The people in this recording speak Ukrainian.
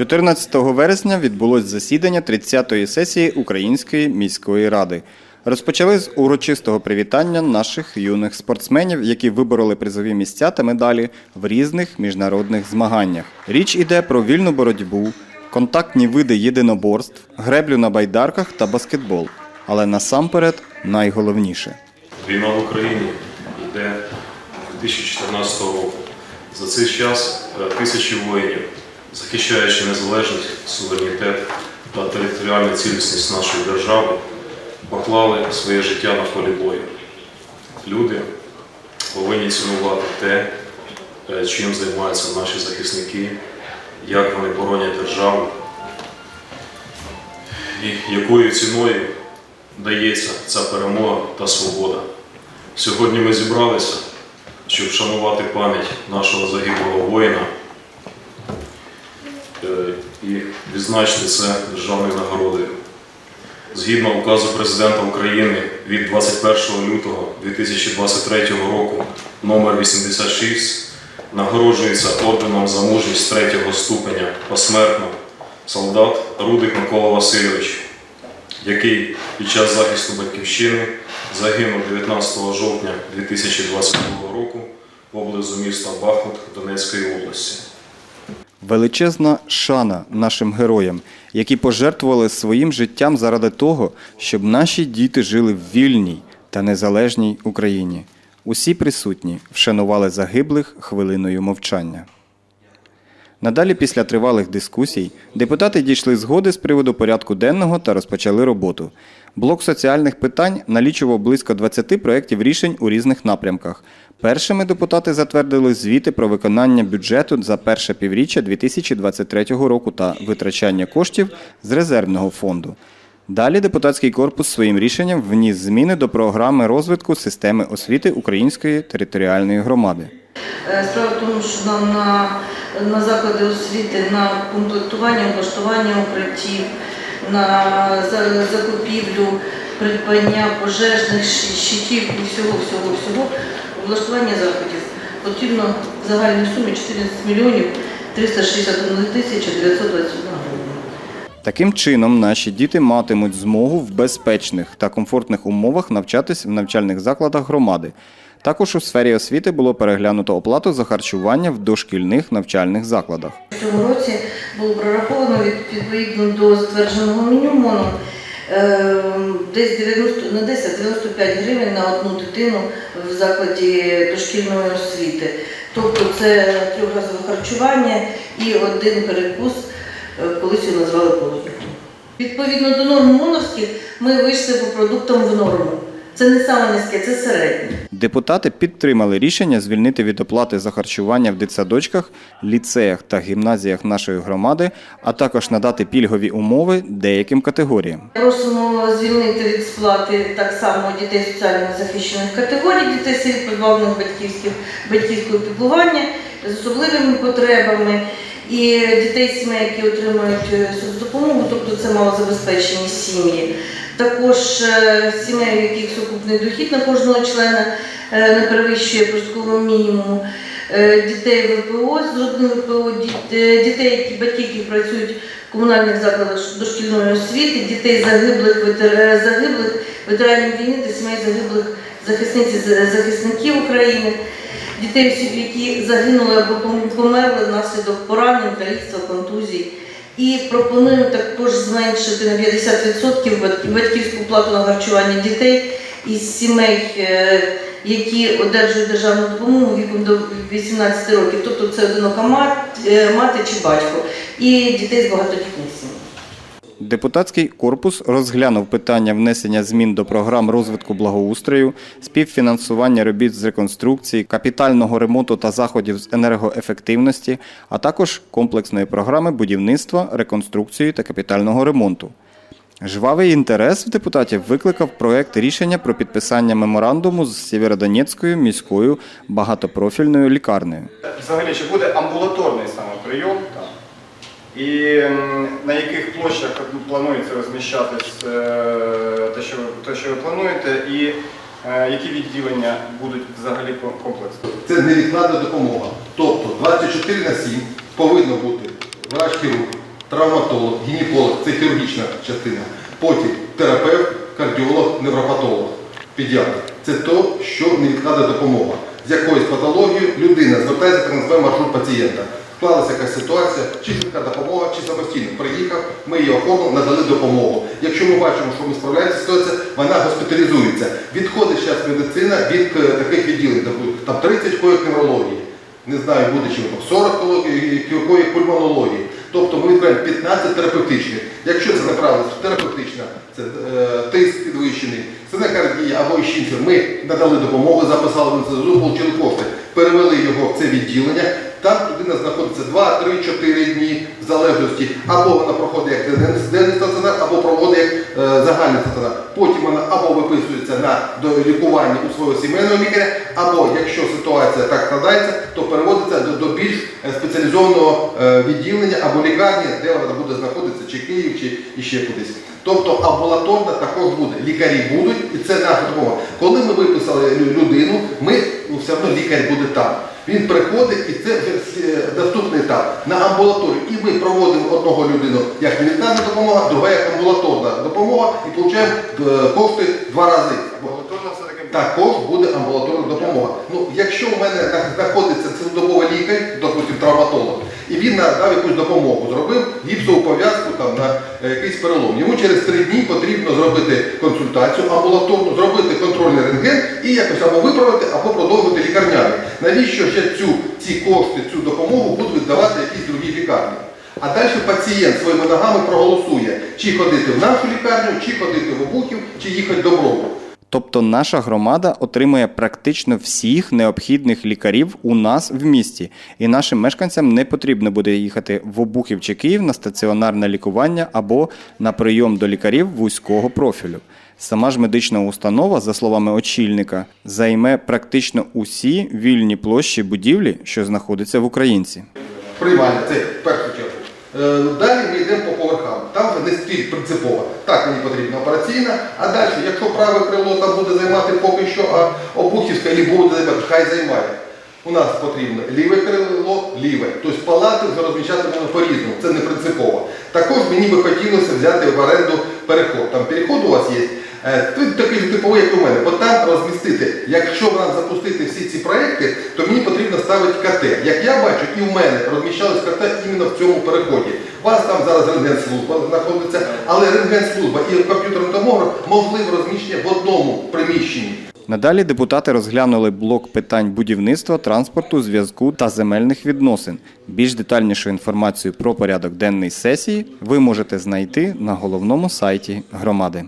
14 вересня відбулось засідання 30-ї сесії Української міської ради. Розпочали з урочистого привітання наших юних спортсменів, які вибороли призові місця та медалі в різних міжнародних змаганнях. Річ іде про вільну боротьбу, контактні види єдиноборств, греблю на байдарках та баскетбол. Але насамперед найголовніше. Війна в Україні йде 2014 року. За цей час е, тисячі воїнів, захищаючи незалежність, суверенітет та територіальну цілісність нашої держави, поклали своє життя на полі бою. Люди повинні цінувати те, е, чим займаються наші захисники, як вони боронять державу і якою ціною дається ця перемога та свобода. Сьогодні ми зібралися, щоб вшанувати пам'ять нашого загиблого воїна і відзначити це державною нагородою. Згідно указу президента України від 21 лютого 2023 року номер 86 нагороджується орденом за мужність третього ступеня посмертно солдат Рудик Микола Васильович, який під час захисту батьківщини загинув 19 жовтня 2022 року поблизу міста Бахмут Донецької області. Величезна шана нашим героям, які пожертвували своїм життям заради того, щоб наші діти жили в вільній та незалежній Україні. Усі присутні вшанували загиблих хвилиною мовчання. Надалі, після тривалих дискусій, депутати дійшли згоди з приводу порядку денного та розпочали роботу. Блок соціальних питань налічував близько 20 проєктів рішень у різних напрямках. Першими депутати затвердили звіти про виконання бюджету за перше півріччя 2023 року та витрачання коштів з резервного фонду. Далі депутатський корпус своїм рішенням вніс зміни до програми розвитку системи освіти Української територіальної громади. Е, Справа в тому, що на, на, заклади освіти, на комплектування, облаштування укриттів, на закупівлю, придбання пожежних щитів і всього, всього, всього, облаштування заходів потрібно в загальній сумі 14 мільйонів 361 тисяча 921 гривень. Таким чином, наші діти матимуть змогу в безпечних та комфортних умовах навчатись в навчальних закладах громади. Також у сфері освіти було переглянуто оплату за харчування в дошкільних навчальних закладах. В цьому році було прораховано відповідно до затвердженого меню МОНом десь 90, на 10 95 гривень на одну дитину в закладі дошкільної освіти. Тобто це трьохразове харчування і один перекус, е, колись його назвали полудником. Відповідно до норм МОНовських ми вийшли по продуктам в норму. Це не саме низьке, це середнє. Депутати підтримали рішення звільнити від оплати за харчування в дитсадочках, ліцеях та гімназіях нашої громади, а також надати пільгові умови деяким категоріям. Просимо звільнити від сплати так само дітей соціально захищених категорій, дітей сиріт позбавлених батьківських батьківського піклування з особливими потребами і дітей сімей, які отримують е, соцдопомогу, тобто це малозабезпечені сім'ї. Також е, сімей, яких сукупний дохід на кожного члена е, не перевищує прожиткового мінімуму. Е, Дітей ВПО з родини ВПО, дітей, які батьки, які працюють в комунальних закладах дошкільної освіти, дітей загиблих ветер- загиблих ветеранів війни та сімей загиблих захисниць і захисників України, дітей які загинули або померли внаслідок поранень, каліцтва, контузій. І пропоную також зменшити на 50% батьківську плату на харчування дітей із сімей, е, які одержують державну допомогу віком до 18 років, тобто це одинока е, мати чи батько, і дітей з багатодітних сімей. Депутатський корпус розглянув питання внесення змін до програм розвитку благоустрою, співфінансування робіт з реконструкції, капітального ремонту та заходів з енергоефективності, а також комплексної програми будівництва, реконструкції та капітального ремонту. Жвавий інтерес в депутатів викликав проект рішення про підписання меморандуму з Сєвєродонецькою міською багатопрофільною лікарнею. Взагалі, чи буде амбулаторний саме прийом? І на яких площах планується розміщатись е, те, що, те, що ви плануєте, і е, які відділення будуть взагалі по? Це невідкладна допомога. Тобто 24 на 7 повинно бути врач хірург травматолог, гінеколог це хірургічна частина. Потім терапевт, кардіолог, невропатолог, педіатр. Це то, що невідкладна допомога. З якоюсь патологією людина звертається так називаємо маршрут пацієнта. Склалася якась ситуація, чи швидка допомога, чи самостійно приїхав, ми її оформили, надали допомогу. Якщо ми бачимо, що ми справляємося з ситуацією, вона госпіталізується. Відходить зараз медицина від е, таких відділень, там 30 коїв неврології. Не знаю, буде чи 40 кології, якої пульмонології. Тобто ми відкриваємо 15 терапевтичних. Якщо це направлено терапевтична, це е, тиск підвищений, стенокардія або іще інше, ми надали допомогу, записали в НСЗУ, отримали кошти, перевели його в це відділення. Там людина знаходиться 2, 3, 4 дні в залежності, або вона проходить як денний- стаціонар, або проводить як е, загальний стаціонар. Потім вона або виписується на лікування у свого сімейного лікаря, або якщо ситуація так складається, то переводиться до, до більш е, спеціалізованого е, відділення або лікарні, де вона буде знаходитися, чи Київ, чи іще кудись. Тобто амбулаторна також буде. Лікарі будуть, і це наша допомога. Коли ми виписали людину, ми ну, все одно лікар буде там. Він приходить і це е, етап на амбулаторію. І ми проводимо одного людину як медицинська допомога, друга як амбулаторна допомога і отримуємо е, кошти два рази. Також буде амбулаторна допомога. Ну, якщо в мене знаходиться цілодобовий лікар, допустим, травматолог, і він надав якусь допомогу, зробив гіпсову пов'язку там на е, якийсь перелом. Йому через три дні потрібно зробити консультацію амбулаторну, зробити контрольний рентген і якось або виправити, або продовжити лікарняний. Навіщо ще цю, ці кошти, цю допомогу будуть віддавати якісь другі лікарні? А далі пацієнт своїми ногами проголосує, чи ходити в нашу лікарню, чи ходити в Обухів, чи їхати до Брову. Тобто наша громада отримує практично всіх необхідних лікарів у нас в місті, і нашим мешканцям не потрібно буде їхати в Обухів чи Київ на стаціонарне лікування або на прийом до лікарів вузького профілю. Сама ж медична установа, за словами очільника, займе практично усі вільні площі будівлі, що знаходяться в Українці. приймальня, це першу чергу. Е, Далі ми йдемо по поверхам. Там не стіль принципово. Так мені потрібна операційна, а далі, якщо праве крило там буде займати поки що, а обухівська лі буде займати, хай займає. У нас потрібно ліве крило, ліве. Тобто палати вже розміщати можна по-різному, це не принципово. Також мені би хотілося взяти в оренду переход. Там переход у вас є. Е, Тут такий типовий, як у мене, бо там розмістити, якщо нам запустити всі ці проекти, то мені потрібно ставити КТ. Як я бачу, і в мене розміщались КТ іменно в цьому переході. У вас там зараз рентген-служба знаходиться, але рентген-служба і комп'ютерний томограф можливо розміщення в одному приміщенні. Надалі депутати розглянули блок питань будівництва, транспорту, зв'язку та земельних відносин. Більш детальнішу інформацію про порядок денний сесії ви можете знайти на головному сайті громади.